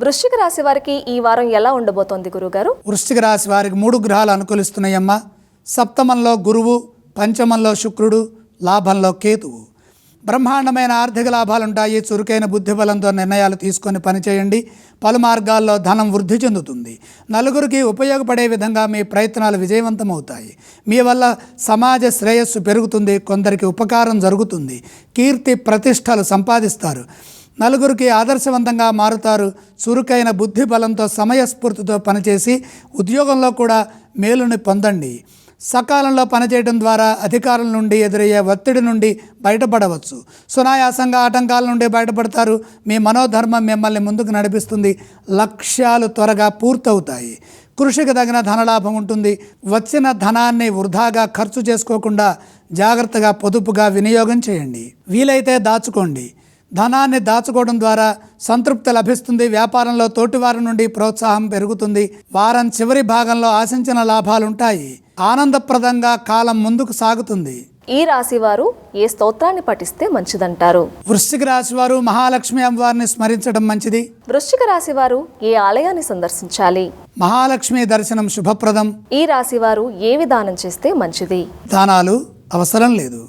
వృశ్చిక రాశి వారికి ఈ వారం ఎలా ఉండబోతోంది గురుగారు వృశ్చిక రాశి వారికి మూడు గ్రహాలు అనుకూలిస్తున్నాయమ్మా. సప్తమంలో గురువు పంచమంలో శుక్రుడు లాభంలో కేతువు. బ్రహ్మాండమైన ఆర్థిక లాభాలుంటాయి చురుకైన బుద్ధి బలంతో నిర్ణయాలు తీసుకొని పనిచేయండి. పలు మార్గాల్లో ధనం వృద్ధి చెందుతుంది. నలుగురికి ఉపయోగపడే విధంగా మీ ప్రయత్నాలు విజయవంతమవుతాయి. మీ వల్ల సమాజ శ్రేయస్సు పెరుగుతుంది కొందరికి ఉపకారం జరుగుతుంది. కీర్తి ప్రతిష్టలు సంపాదిస్తారు. నలుగురికి ఆదర్శవంతంగా మారుతారు. చురుకైన బుద్ధి బలంతో సమయస్ఫూర్తితో పనిచేసి ఉద్యోగంలో కూడా మేలుని పొందండి. సకాలంలో పనిచేయడం ద్వారా అధికారుల నుండి ఎదురయ్యే ఒత్తిడి నుండి బయటపడవచ్చు. సునాయాసంగా ఆటంకాల నుండి బయటపడతారు. మీ మనోధర్మం మిమ్మల్ని ముందుకు నడిపిస్తుంది. లక్ష్యాలు త్వరగా పూర్తవుతాయి. కృషికి తగిన ధనలాభం ఉంటుంది. వచ్చిన ధనాన్ని వృధాగా ఖర్చు చేసుకోకుండా జాగ్రత్తగా పొదుపుగా వినియోగం చేయండి. వీలైతే దాచుకోండి. ధనాన్ని దాచుకోవడం ద్వారా సంతృప్తి లభిస్తుంది. వ్యాపారంలో తోటివారి నుండి ప్రోత్సాహం పెరుగుతుంది. వారం చివరి భాగంలో ఆశించిన లాభాలుంటాయి. ఆనందప్రదంగా కాలం ముందుకు సాగుతుంది. ఈ రాశి వారు ఏ స్తోత్రాన్ని పఠిస్తే మంచిదంటారు? వృశ్చిక రాశి వారు మహాలక్ష్మి అమ్మవారిని స్మరించడం మంచిది. వృశ్చిక రాశి వారు ఏ ఆలయాన్ని సందర్శించాలి? మహాలక్ష్మి దర్శనం శుభప్రదం. ఈ రాశి వారు ఏ విధానం చేస్తే మంచిది? దానాలు అవసరం లేదు.